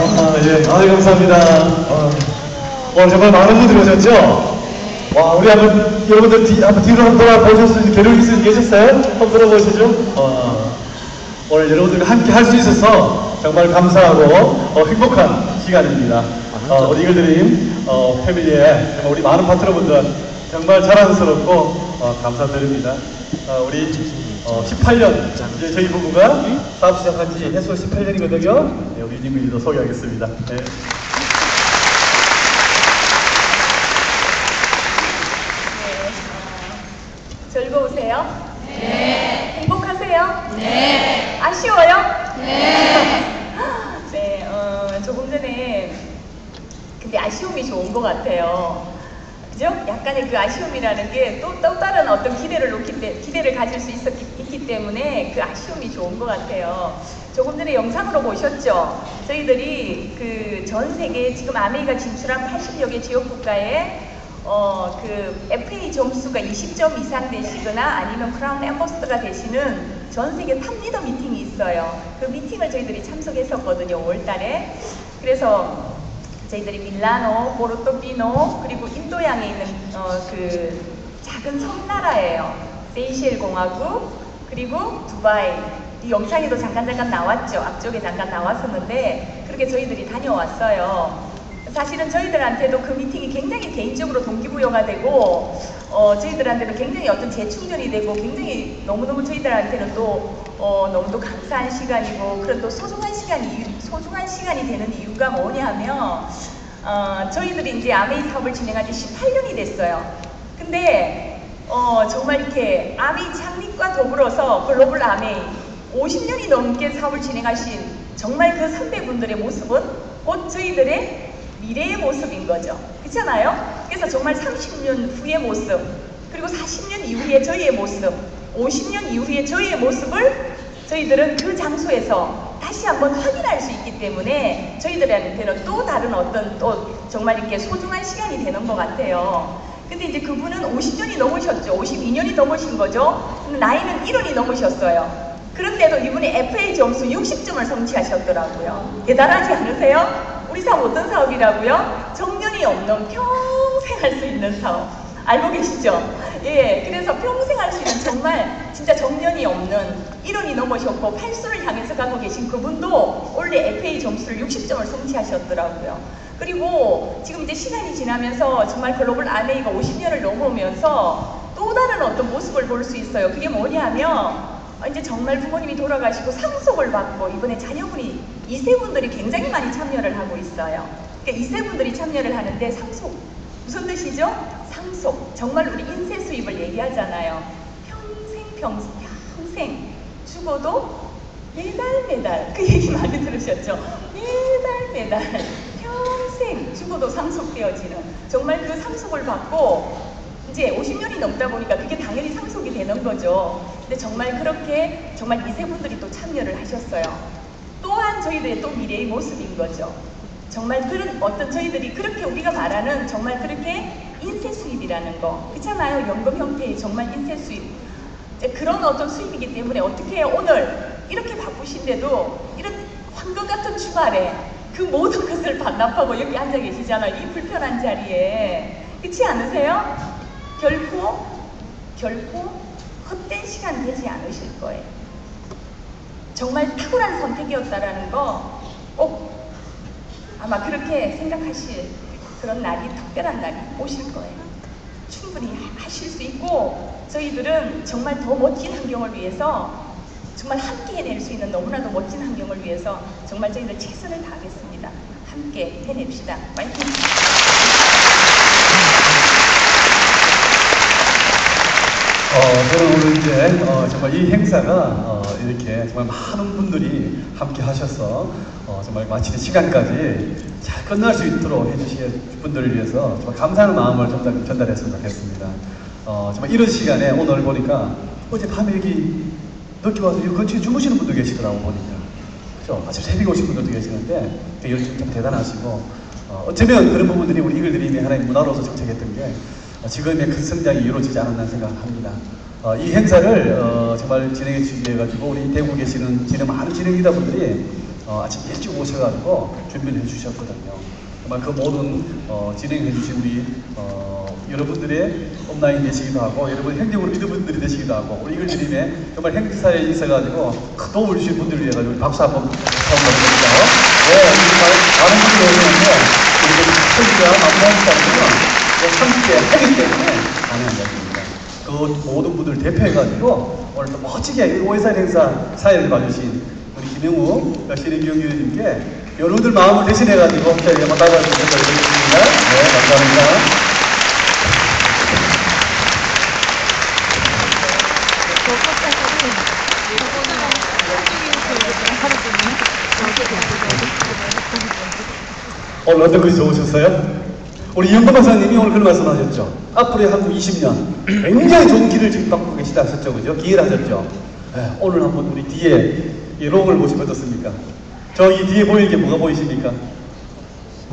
네, 아유, 감사합니다. 어, 정말 많은 분들이 오셨죠? 와, 우리 한번, 여러분들 뒤, 한번 뒤로 한번 있는 계획 있으신 계셨어요? 한번 돌아보시죠. 어, 오늘 여러분들과 함께 할 수 있어서 정말 감사하고 어, 행복한 시간입니다. 어, 우리 이글드림 어, 패밀리에 정말 우리 많은 파트너분들 정말 자랑스럽고 어, 감사드립니다. 어, 우리 어, 18년 이제 저희 부부가 사업 시작한 지 해소 18년이거든요. 네, 우리 님들도 소개하겠습니다. 네. 즐거우세요? 네. 행복하세요? 네. 아쉬워요? 네. 네, 어, 조금 전에 근데 아쉬움이 좋은 것 같아요. 그죠? 약간의 그 아쉬움이라는 게또 또 다른 어떤 기대를 놓기 때, 기대를 가질 수 있었기, 있기 때문에 그 아쉬움이 좋은 것 같아요. 조금 전에 영상으로 보셨죠? 저희들이 그 전 세계 지금 아메리카 진출한 80여 개 지역 국가에 어, 그 FA 점수가 20점 이상 되시거나 아니면 크라운 엠버스터가 되시는 전 세계 탑 리더 미팅이 있어요. 그 미팅을 저희들이 참석했었거든요, 5월 달에. 그래서 저희들이 밀라노, 포르토피노, 그리고 인도양에 있는 어, 그 작은 섬나라예요. 세이셸 공화국, 그리고 두바이. 이 영상에도 잠깐 잠깐 나왔죠. 앞쪽에 잠깐 나왔었는데 그렇게 저희들이 다녀왔어요. 사실은 저희들한테도 그 미팅이 굉장히 개인적으로 동기부여가 되고 어, 저희들한테는 굉장히 어떤 재충전이 되고 굉장히 너무너무 저희들한테는 또 어, 너무도 감사한 시간이고 그런 또 소중한 시간이 소중한 시간이 되는 이유가 뭐냐면 어, 저희들이 이제 아메이 사업을 진행한 지 18년이 됐어요. 근데 어, 정말 이렇게 아메이 창립과 더불어서 글로벌 아메이 50년이 넘게 사업을 진행하신 정말 그 선배분들의 모습은 곧 저희들의 미래의 모습인 거죠. 그렇잖아요? 그래서 정말 30년 후의 모습, 그리고 40년 이후의 저희의 모습, 50년 이후의 저희의 모습을 저희들은 그 장소에서 다시 한번 확인할 수 있기 때문에 저희들한테는 또 다른 어떤 또 정말 이렇게 소중한 시간이 되는 것 같아요. 근데 이제 그분은 50년이 넘으셨죠. 52년이 넘으신 거죠. 나이는 1원이 넘으셨어요. 그런데도 이분이 FA 점수 60점을 성취하셨더라고요. 대단하지 않으세요? 우리 사업 어떤 사업이라고요? 정년이 없는 평생 할 수 있는 사업. 알고 계시죠? 예, 그래서 평생 할 수 있는 정말 진짜 정년이 없는 1원이 넘으셨고 8수를 향해서 가고 계신 그분도 원래 FA 점수를 60점을 성취하셨더라고요. 그리고 지금 이제 시간이 지나면서 정말 글로벌 아메이가 50년을 넘으면서 또 다른 어떤 모습을 볼 수 있어요. 그게 뭐냐면 이제 정말 부모님이 돌아가시고 상속을 받고 이번에 자녀분이 이세분들이 굉장히 많이 참여를 하고 있어요. 그러니까 이세분들이 참여를 하는데 상속 무슨 뜻이죠? 상속 정말 우리 인세 수입을 얘기하잖아요. 평생 평생 평생 죽어도 매달 매달 그 얘기 많이 들으셨죠? 매달 매달 평생 죽어도 상속되어지는 정말 그 상속을 받고 이제 50년이 넘다 보니까 그게 당연히 상속이 되는 거죠. 근데 정말 그렇게 정말 이세분들이 또 참여를 하셨어요. 또한 저희들의 또 미래의 모습인 거죠. 정말 그런 어떤 저희들이 그렇게 우리가 말하는 정말 그렇게 인세 수입이라는 거 그렇잖아요. 연금 형태의 정말 인세 수입 그런 어떤 수입이기 때문에 어떻게 오늘 이렇게 바쁘신데도 이런 황금 같은 주말에 그 모든 것을 반납하고 여기 앉아 계시잖아요. 이 불편한 자리에 그렇지 않으세요? 결코 결코 헛된 시간 되지 않으실 거예요. 정말 탁월한 선택이었다라는 거 꼭 아마 그렇게 생각하실 그런 날이 특별한 날이 오실 거예요. 충분히 하실 수 있고 저희들은 정말 더 멋진 환경을 위해서 정말 함께 해낼 수 있는 너무나도 멋진 환경을 위해서 정말 저희들 최선을 다하겠습니다. 함께 해냅시다. 파이팅! 어, 저는 오늘 이제 어, 정말 이 행사가 어, 이렇게 정말 많은 분들이 함께 하셔서 어, 정말 마치는 시간까지 잘 끝날 수 있도록 해주실 분들을 위해서 정말 감사하는 마음을 전달, 전달했으면 좋겠습니다. 어, 정말 이런 시간에 오늘 보니까 어제 밤에 여기 늦게 와서 이 근처에 주무시는 분도 계시더라고 보니까. 그죠? 아침 새벽에 오신 분들도 계시는데 되게 열심히 참 대단하시고 어, 어쩌면 그런 부분들이 우리 이글드림이 하나의 문화로서 정착했던 게 어, 지금의 큰 성장이 이루어지지 않았나 생각합니다. 어, 이 행사를 어, 정말 진행해 주시게 해가지고 우리 대구에 계시는 진행 많은 진행 리더분들이 어, 아침 일찍 오셔가지고 준비를 해주셨거든요. 정말 그 모든 어, 진행해 주신 우리 어, 여러분들의 온라인 되시기도 하고 여러분 행정으로 믿는 분들이 되시기도 하고 우리 이글드림에 정말 행사에 있어가지고 큰 도움을 주신 분들을 위해 가지고 박수 한번 부탁드립니다. 네, 많은 분들이 오셨는데 우리 설교가 마무리하는 사람들은 30대 하기 때문에 가능한 것입니다. 그 모든 분들 대표해가지고 오늘 또 멋지게 오해사 행사 사회를 봐주신 우리 김영우 신인경 위원님께 여러분들 마음을 대신해가지고 저희가 만나가지고 드리겠습니다. 네, 감사합니다. 오늘 어떤 좋으셨어요? 우리 이영범 박사님이 오늘 그런 말씀 하셨죠. 앞으로의 한국 20년 굉장히 좋은 길을 지금 닦고 계시다 하셨죠, 그죠? 기회를 하셨죠. 네, 오늘 한번 우리 뒤에 이 롱을 보시면 어떻습니까? 저기 뒤에 보이는 게 뭐가 보이십니까?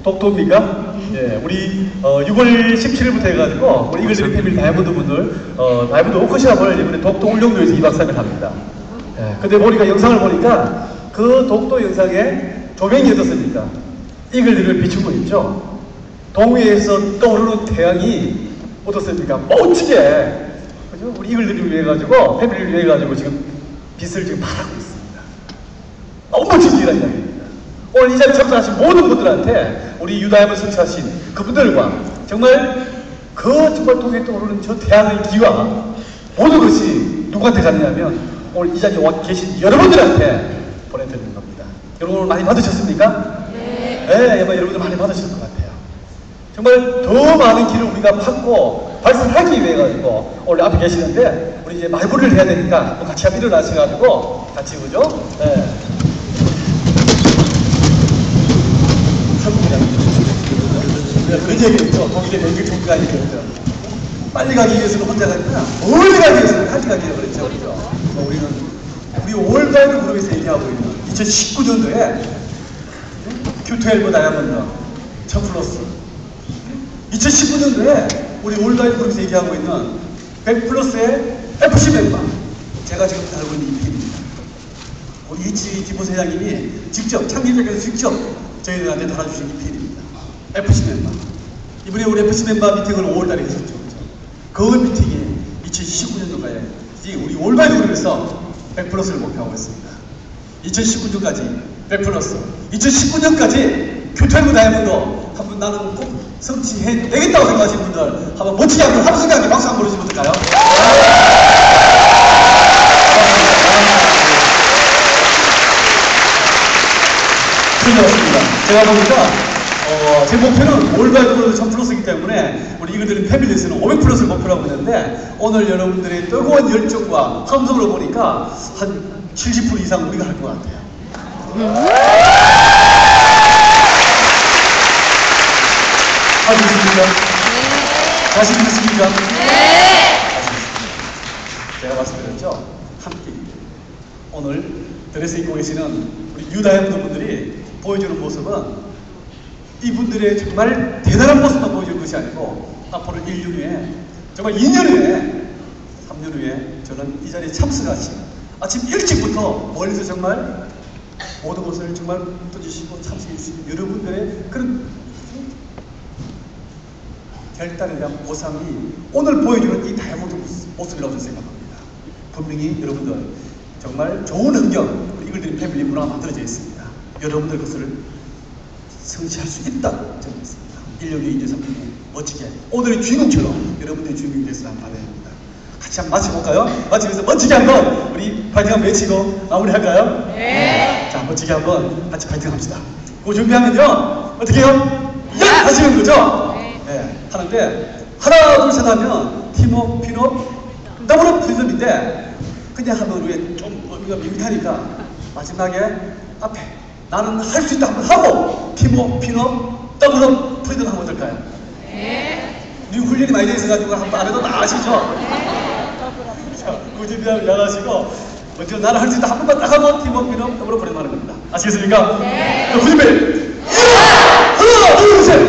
독도입니까? 예, 우리 어, 6월 17일부터 해가지고 우리 이글드리 패밀리 다이아몬드 분들 어, 다이아몬드 오크샵을 이번에 독도 울릉도에서 2박 3일 합니다. 예, 근데 보니까 영상을 보니까 그 독도 영상에 조명이 어떻습니까? 비춘 거 있죠? 동해에서 떠오르는 태양이 어떻습니까? 멋지게 그죠? 우리 이글드리를 위해 가지고 패밀리를 위해 가지고 지금 빛을 지금 발하고 있습니다. 너무 멋진 일이라는 이야기입니다. 오늘 이 자리에 참석하신 모든 분들한테 우리 유다임을 성취하신 그분들과 정말 그 정말 동해 떠오르는 저 태양의 기와 모든 것이 누구한테 갔냐면 오늘 이 자리에 와 계신 여러분들한테 보내드리는 겁니다. 여러분 오늘 많이 받으셨습니까? 네. 네, 아마 여러분들 많이 받으실 것 같아요. 정말 더 많은 길을 우리가 팠고 발산하기 위해 가지고 오늘 앞에 계시는데 우리 이제 말부를 해야 되니까 또 같이 한번 일어나셔 가지고 같이 그죠? 네. 얘기 있죠. 독일의 맹길 총리가 얘기했죠. 빨리 가기 위해서는 혼자 가니까 멀리 가기 위해서는 같이 가기로 그랬죠. 그죠? 어, 우리는 우리 올바이드 그룹에서 얘기하고 있는 2019년도에 Q12 다이아몬드 1000 플러스 2019년도에 우리 올바이드 그룹에서 얘기하고 있는 100 플러스의 FC 멤버 제가 지금 달고 있는 이 핀입니다. 우리 이치 지보사 회장님이 직접 창립자께서 직접 저희들한테 달아주신 이 핀입니다. FC 멤버. 이번에 우리 FC 멤버 미팅을 5월달에 했었죠. 그 미팅이 2019년도가에 우리 올바이 그룹에서 100 플러스를 목표하고 있습니다. 2019년까지 100 플러스. 2019년까지 큐테르 다이아몬드 한번 나는 꼭 성취해 내겠다고 생각하시는 분들 한번 멋지게 한번 함성하게 박수 한번 보내주시면 어떨까요? 틀렸습니다. 제가 보니까 어, 제 목표는 올바이브로 1000 플러스이기 때문에 우리 이글들은 패밀리에서는 500 플러스를 목표로 하고 있는데 오늘 여러분들의 뜨거운 열정과 함성으로 보니까 한 70% 이상 우리가 할 것 같아요. 자신 있습니까? 자신 있습니까? 네. 제가 말씀드렸죠? 함께 오늘 드레스 입고 계시는 우리 유다이아몬드 분들이 보여주는 모습은 이분들의 정말 대단한 모습만 보여줄 것이 아니고 앞으로 1년 후에 정말 2년 후에 3년 후에 저는 이 자리에 참석하시 아침 일찍부터 멀리서 정말 모든 것을 정말 던지시고 참석해 주신 여러분들의 그런 결단에 대한 보상이 오늘 보여주는 이 다이아몬드 모습이라고 저는 생각합니다. 분명히 여러분들 정말 좋은 환경 우리 이글드림 패밀리 문화가 만들어져 있습니다. 여러분들 것을 성취할 수 있다 저는 믿습니다. 1년에 2년 3년에 멋지게 오늘의 주인공처럼 여러분들의 주인공이 됐으면 바랍니다. 같이 한번 마쳐볼까요? 마치면서 멋지게 한번 우리 파이팅 한번 외치고 마무리할까요? 네. 자 멋지게 한번 같이 파이팅 합시다. 그거 준비하면요 어떻게 해요? 야! 하시는 거죠? 네. 하는데 하나 둘 셋 하면 팀업, 핀업, 더블업 프리즘인데 그냥 하면 우리 좀 우리가 밋밋하니까 마지막에 앞에 나는 할 수 있다 한번 하고 팀업, 핀업, 더블업 프리즘 하면 어떨까요? 네. 훈련이 많이 돼 있어가지고 한번 안 해도 다 아시죠? 자, 그 준비하면 나가시고 먼저 나는 할 수 있다 한 번만 딱 하고 팀업, 핀업, 더블업 프리즘 하는 겁니다. 아시겠습니까? 네. 준비! 하나, 둘, 셋!